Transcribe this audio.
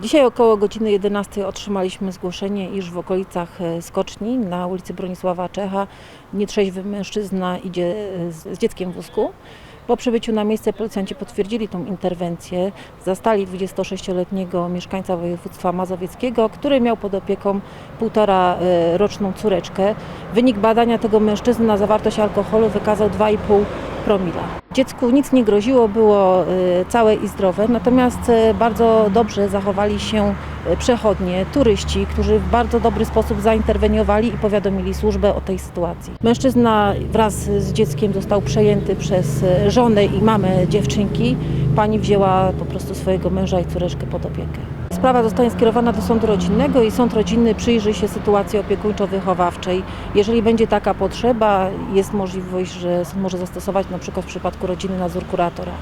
Dzisiaj około godziny 11 otrzymaliśmy zgłoszenie, iż w okolicach e, Skoczni na ulicy Bronisława Czecha nietrzeźwy mężczyzna idzie e, z, dzieckiem w wózku. Po przybyciu na miejsce policjanci potwierdzili tą interwencję. Zastali 26-letniego mieszkańca województwa mazowieckiego, który miał pod opieką półtora e, roczną córeczkę. Wynik badania tego mężczyzny na zawartość alkoholu wykazał 2,5 promila. Dziecku nic nie groziło, było e, całe i zdrowe, natomiast e, bardzo dobrze zachowali się e, przechodnie, turyści, którzy w bardzo dobry sposób zainterweniowali i powiadomili służbę o tej sytuacji. Mężczyzna wraz z dzieckiem został przejęty przez żonę i mamę dziewczynki. Pani wzięła po prostu swojego męża i córeczkę pod opiekę. Sprawa zostanie skierowana do sądu rodzinnego i sąd rodzinny przyjrzy się sytuacji opiekuńczo-wychowawczej. Jeżeli będzie taka potrzeba, jest możliwość, że sąd może zastosować na przykład w przypadku rodziny nadzór kuratora.